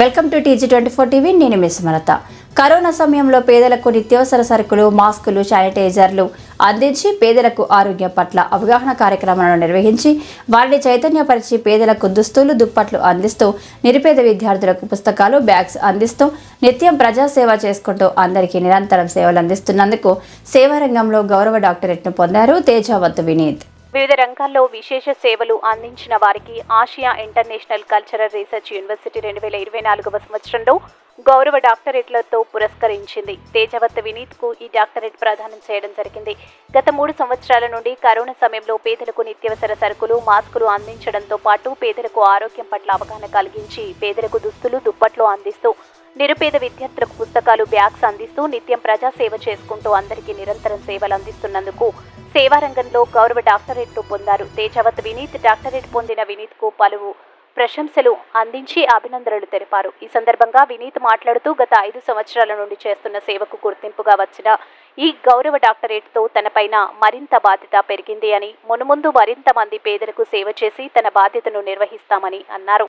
Welcome to TG twenty four TV నేను miss Sumalatha. Corona సమయంలో పేదలకు నిత్యావసర సరుకులు మాస్కులు శానిటైజర్లు అందించి పేదలకు ఆరోగ్యం పట్ల అవగాహన కార్యక్రమాలను నిర్వహించి వారిని చైతన్యపరిచి పేదలకు దుస్తులు దుప్పట్లు అందిస్తూ నిరుపేద విద్యార్థులకు పుస్తకాలు బ్యాగ్స్ అందిస్తూ నిత్యం ప్రజాసేవ చేసుకుంటూ అందరికీ నిరంతరం సేవలు అందిస్తున్నందుకు సేవారంగంలో గౌరవ డాక్టరేట్ను పొందారు తేజావత్ వినీత్. వివిధ రంగాల్లో విశేష సేవలు అందించిన వారికి Asia international cultural research university రెండు వేల ఇరవై నాలుగవ సంవత్సరంలో గౌరవ డాక్టరేట్లతో పురస్కరించింది. తేజవత్ వినీత్కు ఈ డాక్టరేట్ ప్రదానం చేయడం జరిగింది. గత మూడు సంవత్సరాల నుండి కరోనా సమయంలో పేదలకు నిత్యవసర సరుకులు మాస్కులు అందించడంతో పాటు పేదలకు ఆరోగ్యం పట్ల అవగాహన కలిగించి పేదలకు దుస్తులు దుప్పట్లు అందిస్తూ నిరుపేద విద్యార్థులకు పుస్తకాలు బ్యాగ్స్ అందిస్తూ నిత్యం ప్రజాసేవ చేసుకుంటూ అందరికీ నిరంతరం సేవలు అందిస్తున్నందుకు సేవారంగంలో గౌరవ డాక్టరేట్లు పొందారు. తేజవత్ వినీత్ డాక్టరేట్ పొందిన వినీత్కు పలువు ప్రశంసలు అందించి అభినందనలు తెలిపారు. ఈ సందర్భంగా వినీత్ మాట్లాడుతూ గత ఐదు సంవత్సరాల నుండి చేస్తున్న సేవకు గుర్తింపుగా వచ్చిన ఈ గౌరవ డాక్టరేట్తో తనపైన మరింత బాధ్యత పెరిగింది అని మునుముందు మరింత మంది పేదలకు సేవ చేసి తన బాధ్యతను నిర్వహిస్తామని అన్నారు.